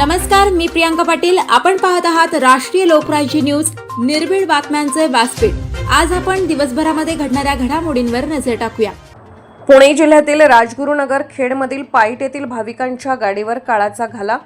नमस्कार मी प्रियांका पाटील. आपण पाहत आहात राष्ट्रीय लोकराज्य न्यूज. निर्भीड बातम्यांचे व्यासपीठ. आज आपण दिवसभरामध्ये घडणाऱ्या घडामोडींवर नजर टाकूया. पुणे जिल्ह्यातील राजगुरुनगर खेडमधील पाईट येथील भाविकांच्या गाडीवर काळाचा घाला.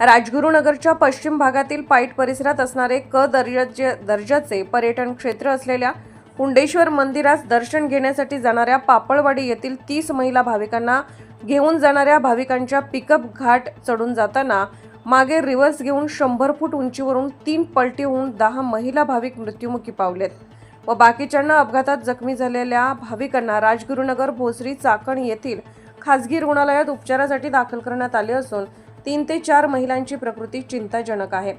राजगुरुनगरच्या पश्चिम भागातील पाईट परिसरात असणारे क दर्जाचे दर्जाचे पर्यटन क्षेत्र असलेल्या कुंडेश्वर मंदिरास दर्शन घेण्यासाठी जाणाऱ्या पापळवाडी येथील तीस महिला भाविकांना घेऊन जाणाऱ्या भाविकांच्या पिकअप घाट चढून जाताना मागे रिव्हर्स घेऊन शंभर फूट उंचीवरून तीन पलटी होऊन दहा महिला भाविक मृत्युमुखी पावलेत व बाकीच्यांना अपघातात जखमी झालेल्या भाविकांना राजगुरुनगर भोसरी चाकण येथील खासगी रुग्णालयात उपचारासाठी दाखल करण्यात आले असून तीन ते चार महिलांची प्रकृती चिंताजनक आहे.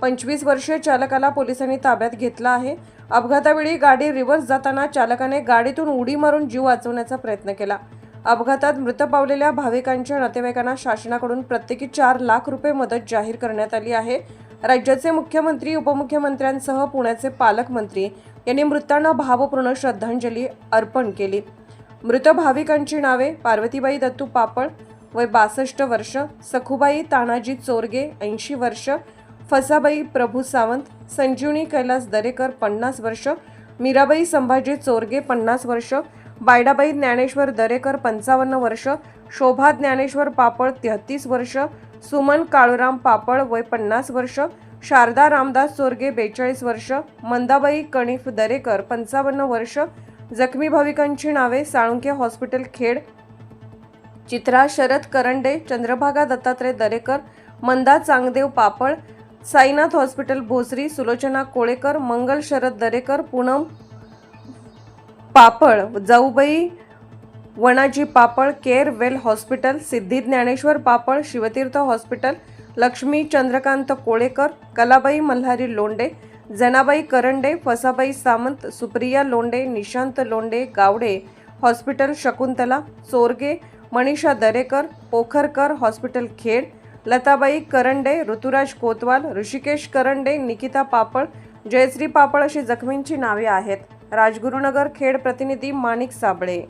पंचवीस वर्षीय चालकाला पोलिसांनी ताब्यात घेतला आहे. अपघातावेळी गाडी रिव्हर्स जाताना चालकाने गाडीतून उडी मारून जीव वाचवण्याचा प्रयत्न केला. अपघातात मृत पावलेल्या भाविकांच्या नातेवाईकांना शासनाकडून प्रत्येकी चार लाख रुपये मदत जाहीर करण्यात आली आहे. राज्याचे मुख्यमंत्री उपमुख्यमंत्र्यांसह पुण्याचे पालकमंत्री यांनी मृतांना भावपूर्ण श्रद्धांजली अर्पण केली. मृत भाविकांची नावे पार्वतीबाई दत्तू पापळ वय बासष्ट वर्ष सखुबाई तानाजी चोरगे ऐंशी वर्ष फसाबाई प्रभू सावंत संजीवनी कैलास दरेकर पन्नास वर्ष मीराबाई संभाजी चोरगे पन्नास वर्ष बायडाबाई ज्ञानेश्वर दरेकर पंचावन्न वर्ष शोभा ज्ञानेश्वर पापळ तेहतीस वर्ष सुमन काळूराम पापळ वय पन्नास वर्ष शारदा रामदास चोरगे बेचाळीस वर्ष मंदाबाई कणिफ दरेकर पंचावन्न वर्ष जखमी भाविकांची नावे साळुंके हॉस्पिटल खेड चित्रा शरद करंडे चंद्रभागा दत्तात्रय दरेकर मंदा चांगदेव पापळ साईनाथ हॉस्पिटल भोसरी सुलोचना कोळेकर मंगल शरद दरेकर पूनम पापळ जाऊबाई Vanaji Papal care well hospital Siddhi Dnyaneshwar Papal Shivtirth hospital Laxmi Chandrakant Kolekar Kalabai Malhari Londhe Janabai Karande Fasabai Samant Supriya Londhe Nishant Londhe Gawade hospital Shakuntala Chorge Manisha Darekar Pokharkar hospital Khed Latabai Karande Rituraj Kotwal Rishikesh Karande Nikita Papal Jayashree Papal अशी जखमींची नावे आहेत. राजगुरुनगर खेड प्रतिनिधी माणिक साबळे.